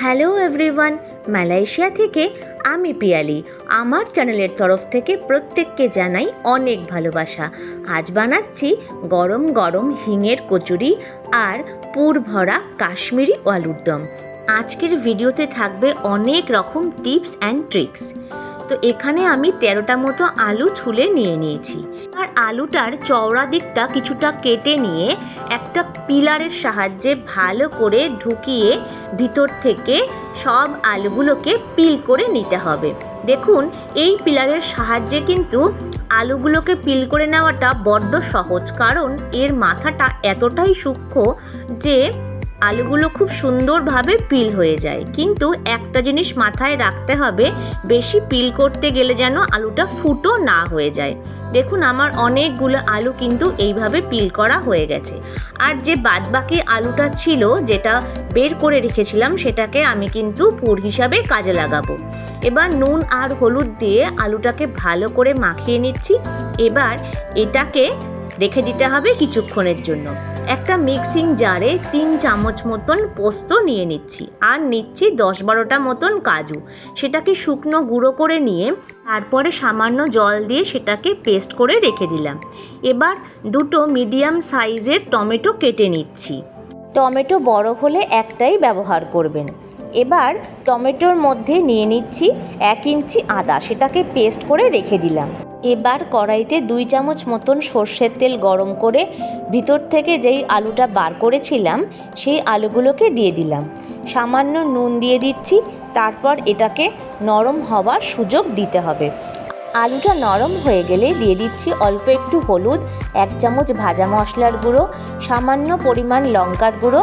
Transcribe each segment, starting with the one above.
Hello everyone, Malaysia থেকে আমি পিয়ালি। আমার চ্যানেলের তরফ থেকে প্রত্যেককে জানাই অনেক ভালোবাসা। আজ বানাচ্ছি গরম গরম হিঙের কচুরি আর পুর ভরা কাশ্মীরি আলুর দম। আজকের ভিডিওতে থাকবে অনেক রকম টিপস অ্যান্ড ট্রিক্স। তো এখানে আমি তেরোটা মতো আলু ছুলে নিয়ে নিয়েছি। আর আলুটার চওড়া দিকটা কিছুটা কেটে নিয়ে একটা পিলারের সাহায্যে ভালো করে ঢুকিয়ে ভিতর থেকে সব আলুগুলোকে পিল করে নিতে হবে। দেখুন, এই পিলারের সাহায্যে কিন্তু আলুগুলোকে পিল করে নেওয়াটা বড্ড সহজ। কারণ এর মাথাটা এতটাই সূক্ষ্ম যে আলুগুলো খুব সুন্দরভাবে পিল হয়ে যায়। কিন্তু একটা জিনিস মাথায় রাখতে হবে, বেশি পিল করতে গেলে যেন আলুটা ফুটো না হয়ে যায়। দেখুন আমার অনেকগুলো আলু কিন্তু এইভাবে পিল করা হয়ে গেছে। আর যে বাদবাকি আলুটা ছিল, যেটা বের করে রেখেছিলাম, সেটাকে আমি কিন্তু পুর হিসাবে কাজে লাগাবো। এবার নুন আর হলুদ দিয়ে আলুটাকে ভালো করে মাখিয়ে নিচ্ছি। এবার এটাকে রেখে দিতে হবে কিছুক্ষণের জন্য। একটা মিক্সিং জারে তিন চামচ মতন পোস্ত নিয়ে নিচ্ছি আর নিচ্ছি দশ বারোটা মতন কাজু। সেটাকে শুকনো গুঁড়ো করে নিয়ে তারপরে সামান্য জল দিয়ে সেটাকে পেস্ট করে রেখে দিলাম। এবার দুটো মিডিয়াম সাইজের টমেটো কেটে নিচ্ছি। টমেটো বড় হলে একটাই ব্যবহার করবেন। এবার টমেটোর মধ্যে নিয়ে নিচ্ছি এক ইঞ্চি আদা। সেটাকে পেস্ট করে রেখে দিলাম। এবার কড়াইতে দুই চামচ মতন সর্ষের তেল গরম করে ভিতর থেকে যেই আলুটা বার করেছিলাম, সেই আলুগুলোকে দিয়ে দিলাম। সামান্য নুন দিয়ে দিচ্ছি, তারপর এটাকে নরম হওয়ার সুযোগ দিতে হবে। আলুটা নরম হয়ে গেলে দিয়ে দিচ্ছি অল্প একটু হলুদ, এক চামচ ভাজা মশলার গুঁড়ো, সামান্য পরিমাণ লঙ্কার গুঁড়ো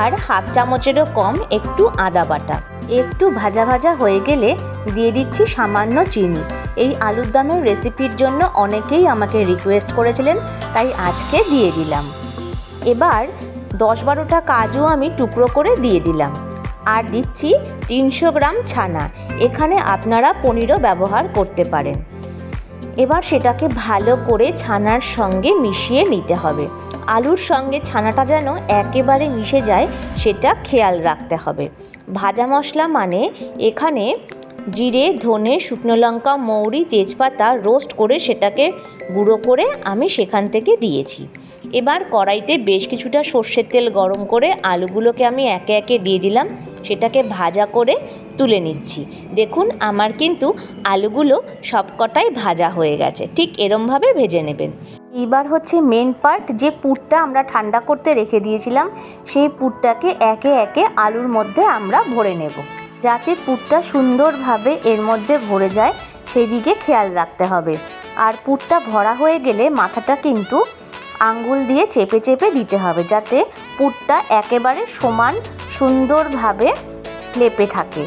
আর হাফ চামচেরও কম একটু আদা বাটা। একটু ভাজা ভাজা হয়ে গেলে দিয়ে দিচ্ছি সামান্য চিনি। এই আলুর দমের রেসিপির জন্য অনেকেই আমাকে রিকোয়েস্ট করেছিলেন, তাই আজকে দিয়ে দিলাম। এবার দশ বারোটা কাজু আমি টুকরো করে দিয়ে দিলাম। আর দিচ্ছি তিনশো গ্রাম ছানা, এখানে আপনারা পনিরও ব্যবহার করতে পারেন। এবার সেটাকে ভালো করে ছানার সঙ্গে মিশিয়ে নিতে হবে। আলুর সঙ্গে ছানাটা যেন একেবারে মিশে যায়, সেটা খেয়াল রাখতে হবে। ভাজা মশলা মানে এখানে জিরে, ধনে, শুকনো লঙ্কা, মৌরি, তেজপাতা রোস্ট করে সেটাকে গুঁড়ো করে আমি সেখান থেকে দিয়েছি। এবার কড়াইতে বেশ কিছুটা সর্ষের তেল গরম করে আলুগুলোকে আমি একে একে দিয়ে দিলাম। সেটাকে ভাজা করে তুলে নিচ্ছি। দেখুন, আমার কিন্তু আলুগুলো সবকটাই ভাজা হয়ে গেছে। ঠিক এরমভাবে ভেজে নেবেন। এবার হচ্ছে মেন পার্ট যে পুরটা আমরা ঠান্ডা করতে রেখে দিয়েছিলাম, সেই পুরটাকে একে একে আলুর মধ্যে আমরা ভরে নেব। যাতে পুরটা সুন্দরভাবে এর মধ্যে ভরে যায় সেই দিকে খেয়াল রাখতে হবে। আর পুরটা ভরা হয়ে গেলে মাথাটা কিন্তু আঙ্গুল দিয়ে চেপে চেপে দিতে হবে, যাতে পুরটা একেবারে সমান সুন্দরভাবে লেপে থাকে।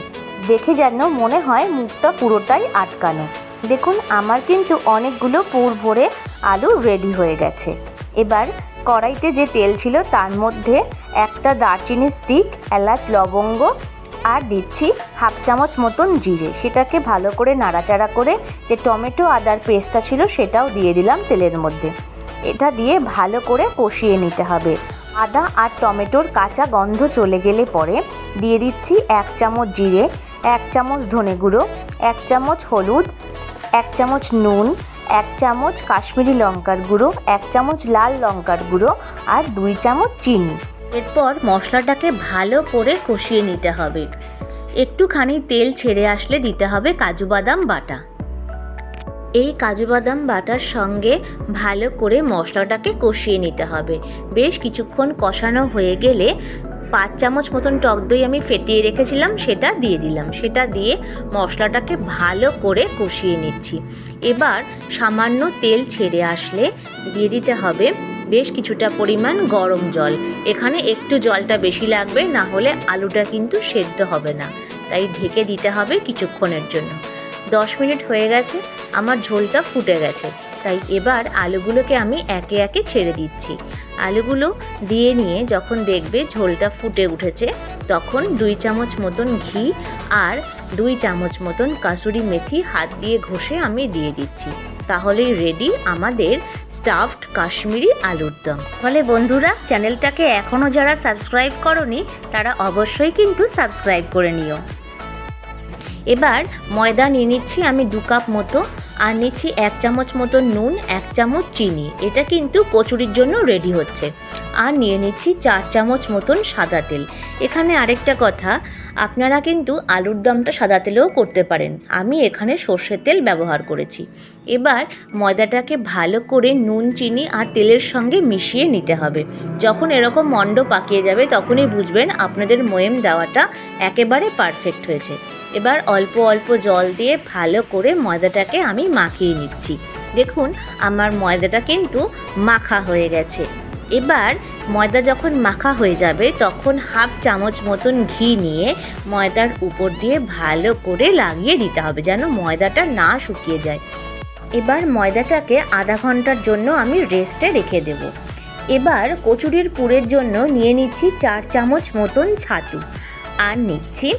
দেখে যেন মনে হয় মুখটা পুরোটাই আটকানো। দেখুন, আমার কিন্তু অনেকগুলো পুর ভরে আলু রেডি হয়ে গেছে। এবার কড়াইতে যে তেল ছিল, তার মধ্যে একটা দারচিনি স্টিক এলাচ, লবঙ্গ আর দিচ্ছি হাফ চামচ মতন জিরে। সেটাকে ভালো করে নাড়াচাড়া করে যে টমেটো আদার পেস্টটা ছিল সেটাও দিয়ে দিলাম তেলের মধ্যে। এটা দিয়ে ভালো করে কষিয়ে নিতে হবে। আদা আর টমেটোর কাঁচা গন্ধ চলে গেলে পরে দিয়ে দিচ্ছি এক চামচ জিরে, এক চামচ ধনে গুঁড়ো, এক চামচ হলুদ, এক চামচ নুন, এক চামচ কাশ্মীরি লঙ্কার গুঁড়ো, এক চামচ লাল লঙ্কার গুঁড়ো আর দুই চামচ চিনি। এরপর মশলাটাকে ভালো করে কষিয়ে নিতে হবে। একটুখানি তেল ছেড়ে আসলে দিতে হবে কাজু বাদাম বাটা। এই কাজু বাদাম বাটার সঙ্গে ভালো করে মশলাটাকে কষিয়ে নিতে হবে। বেশ কিছুক্ষণ কষানো হয়ে গেলে পাঁচ চামচ মতন টক দই আমি ফেটিয়ে রেখেছিলাম, সেটা দিয়ে দিলাম। সেটা দিয়ে মশলাটাকে ভালো করে কষিয়ে নিচ্ছি। এবার সামান্য তেল ছেড়ে আসলে দিয়ে দিতে হবে বেশ কিছুটা পরিমাণ গরম জল। এখানে একটু জলটা বেশি লাগবে, না হলে আলুটা কিন্তু সেদ্ধ হবে না। তাই ঢেকে দিতে হবে কিছুক্ষণের জন্য। দশ মিনিট হয়ে গেছে, আমার ঝোলটা ফুটে গেছে। তাই এবার আলুগুলোকে আমি একে একে ছেড়ে দিচ্ছি। আলুগুলো দিয়ে নিয়ে যখন দেখবে ঝোলটা ফুটে উঠেছে, তখন দুই চামচ মতন ঘি আর দুই চামচ মতন কাসুরি মেথি হাত দিয়ে ঘষে আমি দিয়ে দিচ্ছি। তাহলেই রেডি আমাদের স্টাফড কাশ্মীরি আলুর দম। ফলে বন্ধুরা, চ্যানেলটাকে এখনও যারা সাবস্ক্রাইব করনি, তারা অবশ্যই কিন্তু সাবস্ক্রাইব করে নিও। এবার ময়দা নিয়ে নিচ্ছি আমি দু কাপ মতো, আর নিচ্ছি এক চামচ মতো নুন, এক চামচ চিনি। এটা কিন্তু কচুরির জন্য রেডি হচ্ছে। আর নিয়ে নিচ্ছি চার চামচ মতন সাদা তেল। এখানে আরেকটা কথা আপনারা কিন্তু আলুর দমটা সাদা তেলেও করতে পারেন। আমি এখানে সর্ষের তেল ব্যবহার করেছি। এবার ময়দাটাকে ভালো করে নুন, চিনি আর তেলের সঙ্গে মিশিয়ে নিতে হবে। যখন এরকম মণ্ড পাকিয়ে যাবে, তখনই বুঝবেন আপনাদের ময়েম দেওয়াটা একেবারে পারফেক্ট হয়েছে। এবার অল্প অল্প জল দিয়ে ভালো করে ময়দাটাকে আমি মাখিয়ে নিচ্ছি। দেখুন, আমার ময়দাটা কিন্তু মাখা হয়ে গেছে। এবার ময়দা যখন মাখা হয়ে যাবে, তখন হাফ চামচ মতন ঘি নিয়ে ময়দার উপর দিয়ে ভালো করে লাগিয়ে দিতে হবে যেন ময়দাটা না শুকিয়ে যায়। এবার ময়দাটাকে আধা ঘণ্টার জন্য আমি রেস্টে রেখে দেব। এবার কচুরির পুরের জন্য নিয়ে নিচ্ছি চার চামচ মতন ছাতু। আর নিচ্ছি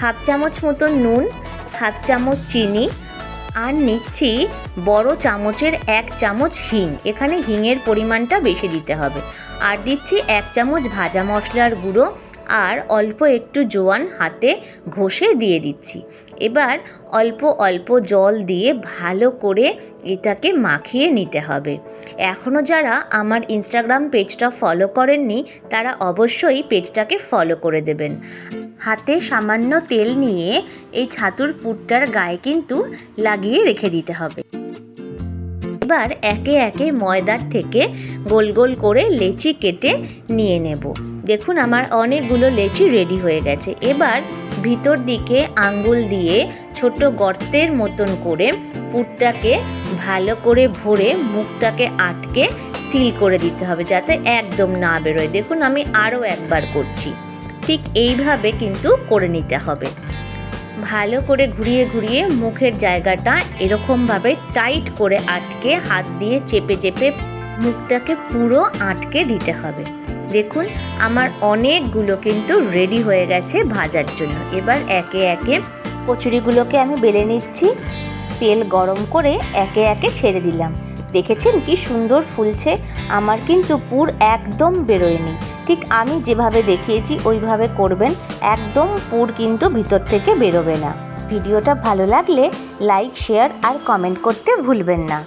হাফ চামচ মতন নুন, হাফ চামচ চিনি, আর নিচ্ছি বড় চামচের এক চামচ হিং। এখানে হিংয়ের পরিমাণটা বেশি দিতে হবে। আর দিচ্ছি এক চামচ ভাজা মশলার গুঁড়ো আর অল্প একটু জোয়ান হাতে ঘষে দিয়ে দিচ্ছি। এবার অল্প অল্প জল দিয়ে ভালো করে এটাকে মাখিয়ে নিতে হবে। এখনও যারা আমার ইনস্টাগ্রাম পেজটা ফলো করেননি, তারা অবশ্যই পেজটাকে ফলো করে দেবেন। হাতে সামান্য তেল নিয়ে এই ছাতুর পুরটার গায়ে কিন্তু লাগিয়ে রেখে দিতে হবে। এবার একে একে ময়দার থেকে গোল গোল করে লেচি কেটে নিয়ে নেব। দেখুন আমার অনেকগুলো লেচি রেডি হয়ে গেছে। এবার ভিতর দিকে আঙ্গুল দিয়ে ছোট গর্তের মতন করে পুরটাকে ভালো করে ভরে মুখটাকে আটকে সিল করে দিতে হবে যাতে একদম না বেরোয়। দেখুন আমি আরও একবার করছি। ঠিক এইভাবে কিন্তু করে নিতে হবে। ভালো করে ঘুরিয়ে ঘুরিয়ে মুখের জায়গাটা এরকমভাবে টাইট করে আটকে, হাত দিয়ে চেপে চেপে মুখটাকে পুরো আটকে দিতে হবে। দেখুন, আমার অনেকগুলো কিন্তু রেডি হয়ে গেছে ভাজার জন্য। এবার একে একে কচুরিগুলোকে আমি বেলে নিচ্ছি। তেল গরম করে একে একে ছেড়ে দিলাম। দেখেছেন কি সুন্দর ফুলছে? আমার কিন্তু পুর একদম বেরোয়নি। ঠিক আমি যেভাবে দেখিয়েছি, ওইভাবে করবেন। একদম পুর কিন্তু ভিতর থেকে বেরোবে না। ভিডিওটা ভালো লাগলে লাইক, শেয়ার আর কমেন্ট করতে ভুলবেন না।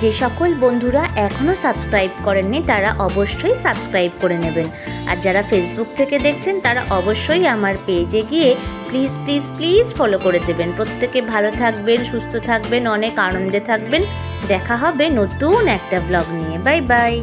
যে সকল বন্ধুরা এখনও সাবস্ক্রাইব করেননি, তারা অবশ্যই সাবস্ক্রাইব করে নেবেন। আর যারা ফেসবুক থেকে দেখছেন, তারা অবশ্যই আমার পেজে গিয়ে প্লিজ প্লিজ প্লিজ ফলো করে দেবেন। প্রত্যেকে ভালো থাকবেন, সুস্থ থাকবেন, অনেক আনন্দে থাকবেন। দেখা হবে নতুন একটা ব্লগ নিয়ে। Bye bye